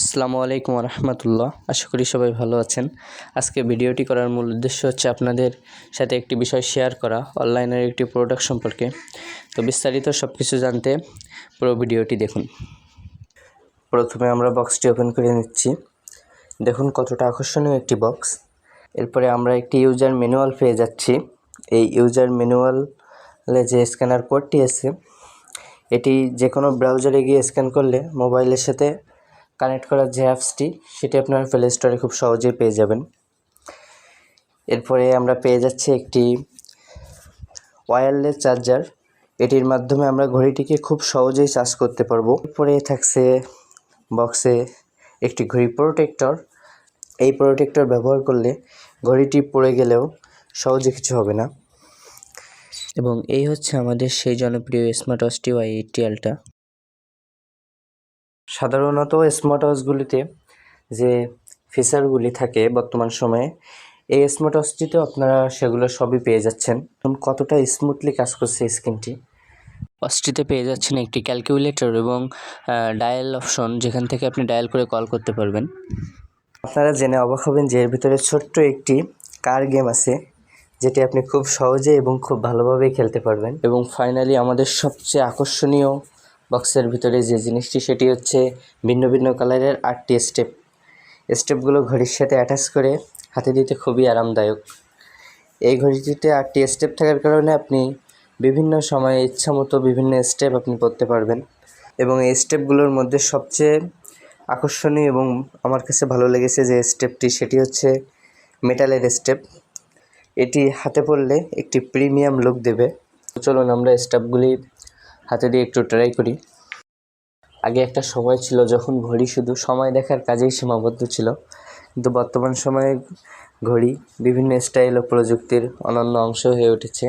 আসসালামু আলাইকুম রহমতুল্লাহ আশা করি সবাই ভালো আছেন। আজকে ভিডিওটি করার মূল উদ্দেশ্য হচ্ছে আপনাদের সাথে একটি বিষয় শেয়ার করা, অনলাইনের একটি প্রোডাক্ট সম্পর্কে। তো বিস্তারিত সব কিছু জানতে পুরো ভিডিওটি দেখুন। প্রথমে আমরা বক্সটি ওপেন করে নিচ্ছি। দেখুন কতটা আকর্ষণীয় একটি বক্স এরপরে আমরা একটি ইউজার ম্যানুয়াল পেয়ে যাচ্ছি। এই ইউজার ম্যানুয়ালে যে স্ক্যানার কোডটি আছে, এটি যে কোনো ব্রাউজারে গিয়ে স্ক্যান করলে মোবাইলের সাথে কানেক্ট করার যে অ্যাপসটি, সেটি আপনারা প্লে স্টোরে খুব সহজেই পেয়ে যাবেন। এরপরে আমরা পেয়ে যাচ্ছি একটি ওয়্যারলেস চার্জার এটির মাধ্যমে আমরা ঘড়িটিকে খুব সহজেই চার্জ করতে পারব। এরপরে থাকছে বক্সে একটি ঘড়ি প্রোটেক্টর এই প্রোটেক্টর ব্যবহার করলে ঘড়িটি পড়ে গেলেও সহজে কিছু হবে না। এবং এই হচ্ছে আমাদের সেই জনপ্রিয় স্মার্ট ওয়াচটি ওয়াই এইটটি আলট্রা সাধারণত স্মার্ট ওয়াচগুলিতে যে ফিচারগুলি থাকে বর্তমান সময়ে এই স্মার্ট ওয়াচটিতেও আপনারা সেগুলো সবই পেয়ে যাচ্ছেন। কতটা স্মুথলি কাজ করছে স্ক্রিনটি ওয়াচটিতে পেয়ে যাচ্ছেন একটি ক্যালকুলেটর এবং ডায়াল অপশন যেখান থেকে আপনি ডায়াল করে কল করতে পারবেন। আপনারা জেনে অবাক হবেন যে এর ভিতরে ছোট্ট একটি কার গেম আছে যেটি আপনি খুব সহজে এবং খুব ভালোভাবেই খেলতে পারবেন। এবং ফাইনালি আমাদের সবচেয়ে আকর্ষণীয় বক্সের ভিতরে যে জিনিসটি, সেটি হচ্ছে ভিন্ন ভিন্ন কালারের আটটি স্টেপ। স্টেপগুলো ঘড়ির সাথে অ্যাটাচ করে হাতে দিতে খুবই আরামদায়ক। এই ঘড়িটিতে আটটি স্টেপ থাকার কারণে আপনি বিভিন্ন সময়ে ইচ্ছা মতো বিভিন্ন স্টেপ আপনি করতে পারবেন। এবং এই স্টেপগুলোর মধ্যে সবচেয়ে আকর্ষণীয় এবং আমার কাছে ভালো লেগেছে যে স্টেপটি, সেটি হচ্ছে মেটালের স্টেপ। এটি হাতে পড়লে একটি প্রিমিয়াম লুক দেবে। চলুন আমরা স্টেপগুলি হাতে দিয়ে একটু ট্রাই করি। আগে একটা সময় ছিল যখন ঘড়ি শুধু সময় দেখার কাজেই সীমাবদ্ধ ছিল। কিন্তু বর্তমান সময়ে ঘড়ি বিভিন্ন স্টাইল ও প্রযুক্তির অনন্য অংশ হয়ে উঠেছে।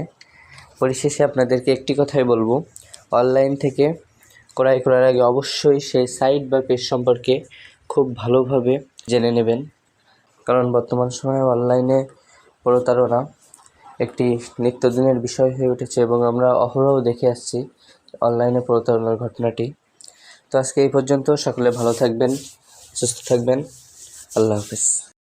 পরিশেষে আপনাদেরকে একটি কথাই বলব। অনলাইন থেকে ক্রয় করার আগে অবশ্যই সেই সাইট বা পেজ সম্পর্কে খুব ভালোভাবে জেনে নেবেন। কারণ বর্তমান সময়ে অনলাইনে প্রতারণা একটি নিত্যদিনের বিষয় হয়ে উঠেছে এবং আমরা অহরহ দেখে আসছি অনলাইনে প্রতারণার ঘটনাটি। তো আজকে এই পর্যন্ত, সকলে ভালো থাকবেন, সুস্থ থাকবেন। আল্লাহ হাফিজ।